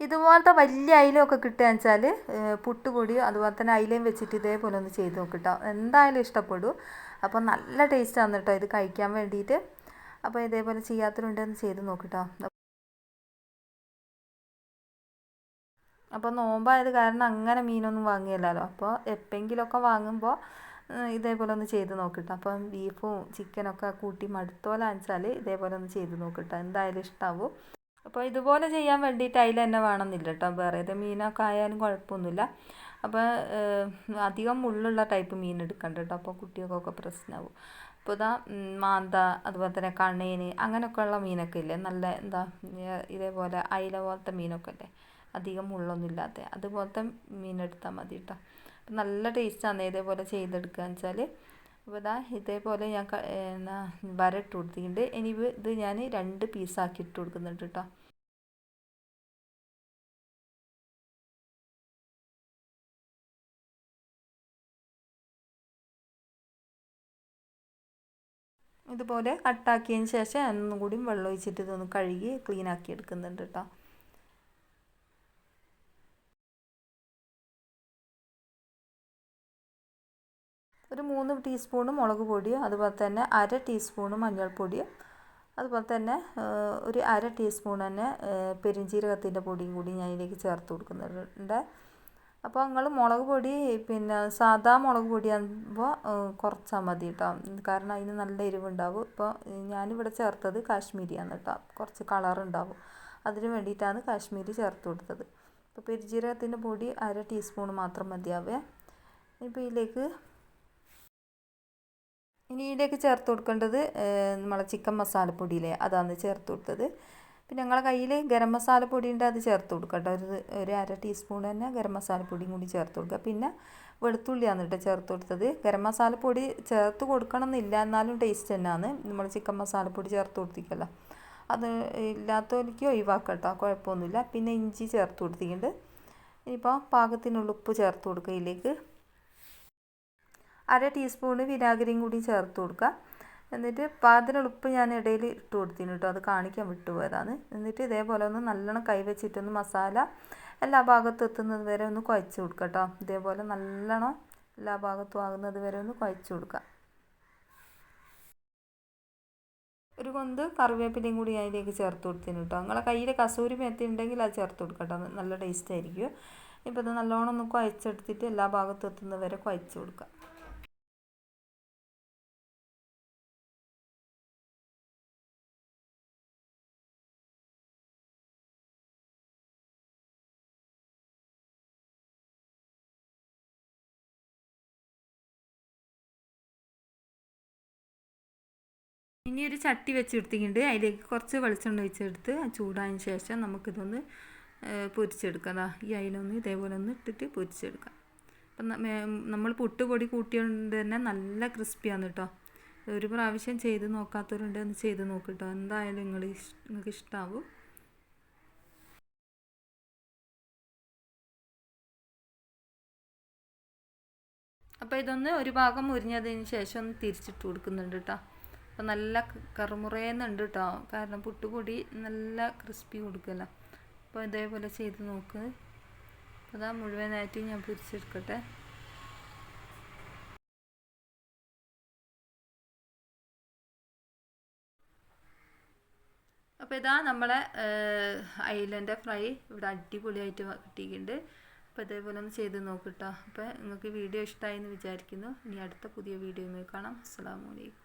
ഇതുപോലത്തെ വലിയ അയിലൊക്കെ കിട്ടുകയെന്ന് വെച്ചാൽ പുട്ടുപൊടിയും അതുപോലെ തന്നെ അയിലയും വെച്ചിട്ട് ഇതേപോലെ ഒന്ന് ചെയ്ത് നോക്കിട്ടോ. എന്തായാലും ഇഷ്ടപ്പെടും. അപ്പോൾ നല്ല ടേസ്റ്റാണ് കേട്ടോ ഇത് കഴിക്കാൻ വേണ്ടിയിട്ട് അപ്പോൾ ഇതേപോലെ ചെയ്യാത്തവരുണ്ടെന്ന് ചെയ്ത് നോക്കിട്ടോ. അപ്പോൾ നോമ്പായത് കാരണം അങ്ങനെ മീനൊന്നും വാങ്ങിയല്ലോ അപ്പോൾ എപ്പോഴെങ്കിലുമൊക്കെ വാങ്ങുമ്പോൾ ഇതേപോലെ ഒന്ന് ചെയ്ത് നോക്കിട്ടോ. അപ്പം ബീഫും ചിക്കനൊക്കെ കൂട്ടി മടുത്തോലാന്ന് വെച്ചാൽ ഇതേപോലെ ഒന്ന് ചെയ്ത് നോക്കിട്ടോ. എന്തായാലും ഇഷ്ടാവും. അപ്പോൾ ഇതുപോലെ ചെയ്യാൻ വേണ്ടിയിട്ട് അതിൽ തന്നെ വേണമെന്നില്ല കേട്ടോ. വേറെ ഏത് മീനൊക്കെ ആയാലും കുഴപ്പമൊന്നുമില്ല. അപ്പോൾ അധികം മുള്ളുള്ള ടൈപ്പ് മീൻ എടുക്കണ്ട കേട്ടോ. അപ്പോൾ കുട്ടികൾക്കൊക്കെ പ്രശ്നമാവും. അപ്പോൾ ഇതാ മാന്ത അതുപോലെ തന്നെ കണേന് അങ്ങനെയൊക്കെയുള്ള മീനൊക്കെ ഇല്ലേ? നല്ല എന്താ ഇതേപോലെ അയില പോലത്തെ മീനൊക്കെ അല്ലേ അധികം മുള്ളൊന്നും ഇല്ലാത്ത അതുപോലത്തെ മീൻ എടുത്താൽ മതി കേട്ടോ. നല്ല ടേസ്റ്റാണ് ഇതേപോലെ ചെയ്തെടുക്കുക എന്ന് വെച്ചാൽ അപ്പോൾ ഇതാ ഇതേപോലെ ഞാൻ എന്നാ വര ഇട്ട് കൊടുത്തിട്ടുണ്ട് ഇനി ഇത് ഞാൻ രണ്ട് പീസാക്കി ഇട്ട് കൊടുക്കുന്നുണ്ട് കേട്ടോ ഇതുപോലെ കട്ടാക്കിയതിന് ശേഷം ഒന്നും കൂടി വെള്ളം ഒഴിച്ചിട്ട് ഇതൊന്ന് കഴുകി ക്ലീൻ ആക്കി എടുക്കുന്നുണ്ട് കേട്ടോ ഒരു മൂന്ന് ടീസ്പൂണ് മുളക് പൊടിയും അതുപോലെ തന്നെ അര ടീസ്പൂണ് മഞ്ഞൾപ്പൊടിയും അതുപോലെ തന്നെ ഒരു അര ടീസ്പൂൺ തന്നെ പെരിഞ്ജീരകത്തിന്റെ പൊടിയും കൂടി ഞാൻ ഇതിലേക്ക് ചേർത്ത് കൊടുക്കുന്നുണ്ട്. അപ്പോൾ നിങ്ങൾ മുളക് പൊടി പിന്നെ സാധാ മുളക് പൊടിയാകുമ്പോൾ കുറച്ചാൽ മതി കേട്ടോ. കാരണം അതിന് നല്ല എരിവുണ്ടാവും. ഇപ്പോൾ ഞാനിവിടെ ചേർത്തത് കാശ്മീരിയാണ് കേട്ടോ. കുറച്ച് കളർ ഉണ്ടാവും. അതിന് വേണ്ടിയിട്ടാണ് കാശ്മീരി ചേർത്ത് കൊടുത്തത്. അപ്പോൾ പെരിജീരകത്തിന്റെ പൊടി അര ടീസ്പൂൺ മാത്രം മതിയാവേ. ഇപ്പോൾ ഇതിലേക്ക് ഇനി ഇതിലേക്ക് ചേർത്ത് കൊടുക്കേണ്ടത് നമ്മളെ ചിക്കൻ മസാലപ്പൊടിയിലെ അതാണ് ചേർത്ത് കൊടുത്തത്. പിന്നെ ഞങ്ങളെ കയ്യിൽ ഗരം മസാലപ്പൊടി ഉണ്ട് അത് ചേർത്ത് കൊടുക്കട്ടോ ഒരു ഒരു അര ടീസ്പൂൺ തന്നെ ഗരം മസാലപ്പൊടിയും കൂടി ചേർത്ത് കൊടുക്കുക പിന്നെ വെളുത്തുള്ളിയാണ് കേട്ടോ ചേർത്ത് കൊടുത്തത്. ഗരം മസാലപ്പൊടി ചേർത്ത് കൊടുക്കണം എന്നില്ല എന്നാലും ടേസ്റ്റ് തന്നെയാണ് നമ്മൾ ചിക്കൻ മസാലപ്പൊടി ചേർത്ത് കൊടുത്തിക്കല്ലോ അത് ഇല്ലാത്തവർക്ക് ഒഴിവാക്കട്ടോ കുഴപ്പമൊന്നുമില്ല പിന്നെ ഇഞ്ചി ചേർത്ത് കൊടുത്തിട്ടുണ്ട്. ഇനിയിപ്പോൾ പാകത്തിനുള്ള ഉപ്പ് ചേർത്ത് കൊടുക്കുക ഇതിലേക്ക്. അര ടീസ്പൂണ് വിനാഗിരിയും കൂടി ചേർത്ത് കൊടുക്കുക. എന്നിട്ട് പാതിരളുപ്പ് ഞാൻ ഇടയിൽ ഇട്ട് കൊടുത്തിന് കേട്ടോ. അത് കാണിക്കാൻ വിട്ടുപോയതാണ്. എന്നിട്ട് ഇതേപോലെ ഒന്ന് നല്ലോണം കൈ വെച്ചിട്ടൊന്ന് മസാല എല്ലാ ഭാഗത്തും എത്തുന്നത് വരെ ഒന്ന് കുഴച്ച് കൊടുക്കുക കേട്ടോ. ഇതേപോലെ നല്ലോണം എല്ലാ ഭാഗത്തും ആകുന്നത് വരെ ഒന്ന് കുഴച്ച് കൊടുക്കുക. ഒരു കൊന്ത് കറിവേപ്പിലയും കൂടി അതിലേക്ക് ചേർത്ത് കൊടുത്തിന് കേട്ടോ. നിങ്ങളെ കയ്യിൽ കസൂരി മേത്തി ഉണ്ടെങ്കിൽ അത് ചേർത്ത് കൊടുക്കുക കേട്ടോ. നല്ല ടേസ്റ്റ് ആയിരിക്കും. ഇപ്പോൾ ഇത് നല്ലോണം ഒന്ന് കുഴച്ചെടുത്തിട്ട് എല്ലാ ഭാഗത്തും എത്തുന്നത് വരെ കുഴച്ച് കൊടുക്കുക. ഇനി ഒരു ചട്ടി വെച്ചെടുത്തിട്ടുണ്ട് അതിലേക്ക് കുറച്ച് വെളിച്ചെണ്ണ ഒഴിച്ചെടുത്ത് ചൂടായതിന് ശേഷം നമുക്കിതൊന്ന് പൊരിച്ചെടുക്കാം. അതാ ഈ അയിലൊന്ന് ഇതേപോലെ ഒന്ന് ഇട്ടിട്ട് പൊരിച്ചെടുക്കാം. അപ്പം നമ്മൾ പുട്ടുപൊടി കൂട്ടിയോണ്ട് തന്നെ നല്ല ക്രിസ്പിയാണ് കേട്ടോ ഒരു പ്രാവശ്യം ചെയ്ത് നോക്കാത്തവരുണ്ട് ഒന്ന് ചെയ്ത് നോക്കിട്ടോ. എന്തായാലും നിങ്ങൾ നിങ്ങൾക്ക് ഇഷ്ടമാവും അപ്പോൾ ഇതൊന്ന് ഒരു ഭാഗം മുരിഞ്ഞതിന് ശേഷം ഒന്ന് തിരിച്ചിട്ട് കൊടുക്കുന്നുണ്ട് കേട്ടോ അപ്പോൾ നല്ല കറുമുറേന്നുണ്ട് കേട്ടോ കാരണം പുട്ടുപൊടി നല്ല ക്രിസ്പി കൊടുക്കല്ല അപ്പോൾ ഇതേപോലെ ചെയ്ത് നോക്ക്. അപ്പോൾ അതാ മുഴുവനായിട്ട് ഞാൻ പൊരിച്ചെടുക്കട്ടെ. അപ്പോൾ ഇതാ നമ്മളെ ഐലന്റെ ഫ്രൈ ഇവിടെ അടിപൊളിയായിട്ട് കിട്ടിയിട്ടുണ്ട്. അപ്പോൾ ഇതേപോലെ ഒന്ന് ചെയ്ത് നോക്കിട്ടോ അപ്പോൾ നിങ്ങൾക്ക് വീഡിയോ ഇഷ്ടമായി എന്ന് വിചാരിക്കുന്നു. ഇനി അടുത്ത പുതിയ വീഡിയോയിൽ കാണാം. അസ്സാം വലൈക്കും